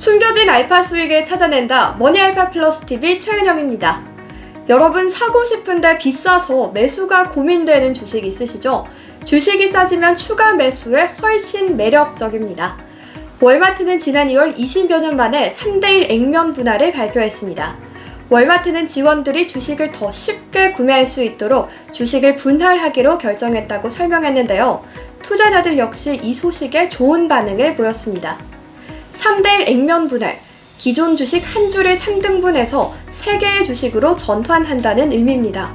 숨겨진 알파 수익을 찾아낸다. 머니알파 플러스 TV 최은영입니다. 여러분 사고 싶은데 비싸서 매수가 고민되는 주식 있으시죠? 주식이 싸지면 추가 매수에 훨씬 매력적입니다. 월마트는 지난 2월 20여 년 만에 3대1 액면 분할을 발표했습니다. 월마트는 직원들이 주식을 더 쉽게 구매할 수 있도록 주식을 분할하기로 결정했다고 설명했는데요. 투자자들 역시 이 소식에 좋은 반응을 보였습니다. 3대1 액면 분할, 기존 주식 한 주를 3등분해서 3개의 주식으로 전환한다는 의미입니다.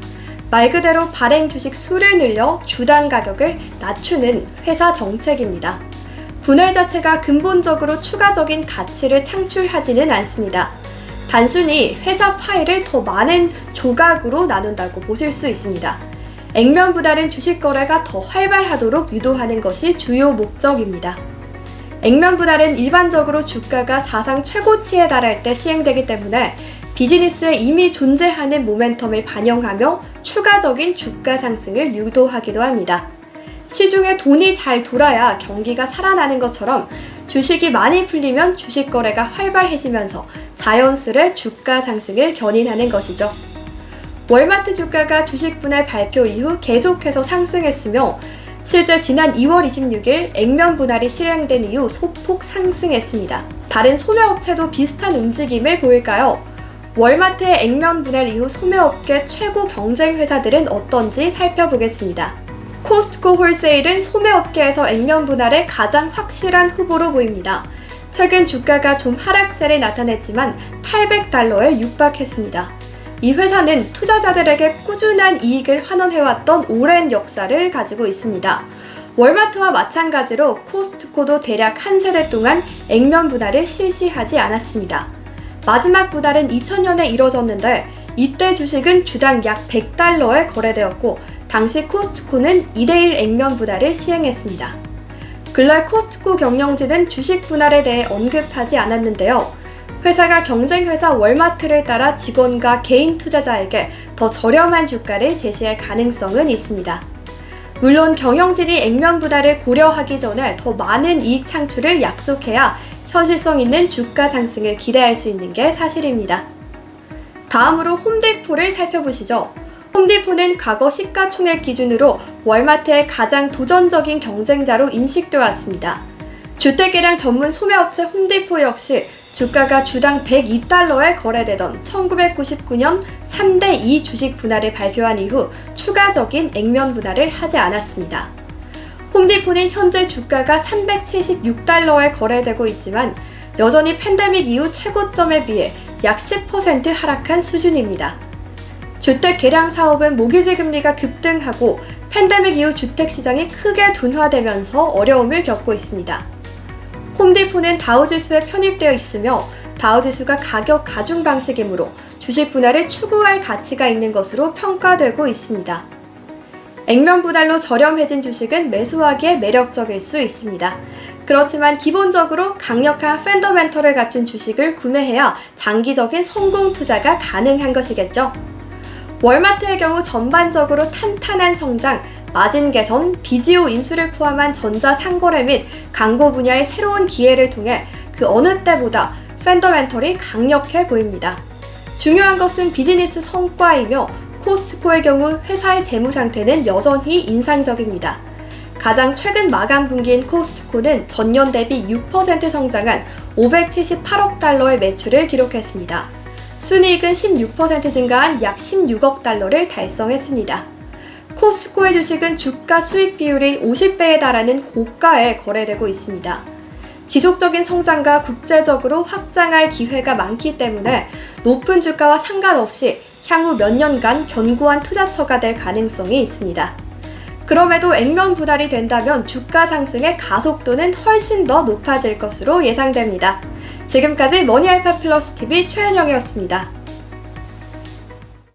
말 그대로 발행 주식 수를 늘려 주당 가격을 낮추는 회사 정책입니다. 분할 자체가 근본적으로 추가적인 가치를 창출하지는 않습니다. 단순히 회사 파일을 더 많은 조각으로 나눈다고 보실 수 있습니다. 액면 분할은 주식 거래가 더 활발하도록 유도하는 것이 주요 목적입니다. 액면 분할은 일반적으로 주가가 사상 최고치에 달할 때 시행되기 때문에 비즈니스에 이미 존재하는 모멘텀을 반영하며 추가적인 주가 상승을 유도하기도 합니다. 시중에 돈이 잘 돌아야 경기가 살아나는 것처럼 주식이 많이 풀리면 주식 거래가 활발해지면서 자연스레 주가 상승을 견인하는 것이죠. 월마트 주가가 주식 분할 발표 이후 계속해서 상승했으며 실제 지난 2월 26일 액면 분할이 실행된 이후 소폭 상승했습니다. 다른 소매업체도 비슷한 움직임을 보일까요? 월마트의 액면 분할 이후 소매업계 최고 경쟁 회사들은 어떤지 살펴보겠습니다. 코스트코 홀세일은 소매업계에서 액면 분할의 가장 확실한 후보로 보입니다. 최근 주가가 좀 하락세를 나타냈지만 800달러에 육박했습니다. 이 회사는 투자자들에게 꾸준한 이익을 환원해왔던 오랜 역사를 가지고 있습니다. 월마트와 마찬가지로 코스트코도 대략 한 세대 동안 액면 분할을 실시하지 않았습니다. 마지막 분할은 2000년에 이뤄졌는데 이때 주식은 주당 약 100달러에 거래되었고 당시 코스트코는 2대1 액면 분할을 시행했습니다. 근래 코스트코 경영진은 주식 분할에 대해 언급하지 않았는데요. 회사가 경쟁회사 월마트를 따라 직원과 개인 투자자에게 더 저렴한 주가를 제시할 가능성은 있습니다. 물론 경영진이 액면 분할을 고려하기 전에 더 많은 이익 창출을 약속해야 현실성 있는 주가 상승을 기대할 수 있는 게 사실입니다. 다음으로 홈디포를 살펴보시죠. 홈디포는 과거 시가총액 기준으로 월마트의 가장 도전적인 경쟁자로 인식되어 왔습니다. 주택개량 전문 소매업체 홈디포 역시 주가가 주당 102달러에 거래되던 1999년 3대2 주식 분할을 발표한 이후 추가적인 액면 분할을 하지 않았습니다. 홈디포는 현재 주가가 376달러에 거래되고 있지만 여전히 팬데믹 이후 최고점에 비해 약 10% 하락한 수준입니다. 주택 개량 사업은 모기지 금리가 급등하고 팬데믹 이후 주택 시장이 크게 둔화되면서 어려움을 겪고 있습니다. 홈디포는 다우지수에 편입되어 있으며 다우지수가 가격 가중 방식이므로 주식 분할을 추구할 가치가 있는 것으로 평가되고 있습니다. 액면 분할로 저렴해진 주식은 매수하기에 매력적일 수 있습니다. 그렇지만 기본적으로 강력한 팬더멘털을 갖춘 주식을 구매해야 장기적인 성공 투자가 가능한 것이겠죠. 월마트의 경우 전반적으로 탄탄한 성장, 마진 개선, 비지오 인수를 포함한 전자 상거래 및 광고 분야의 새로운 기회를 통해 그 어느 때보다 팬더멘털이 강력해 보입니다. 중요한 것은 비즈니스 성과이며 코스트코의 경우 회사의 재무 상태는 여전히 인상적입니다. 가장 최근 마감 분기인 코스트코는 전년 대비 6% 성장한 578억 달러의 매출을 기록했습니다. 순이익은 16% 증가한 약 16억 달러를 달성했습니다. 코스트코의 주식은 주가 수익 비율이 50배에 달하는 고가에 거래되고 있습니다. 지속적인 성장과 국제적으로 확장할 기회가 많기 때문에 높은 주가와 상관없이 향후 몇 년간 견고한 투자처가 될 가능성이 있습니다. 그럼에도 액면 분할이 된다면 주가 상승의 가속도는 훨씬 더 높아질 것으로 예상됩니다. 지금까지 머니알파 플러스 TV 최현영이었습니다.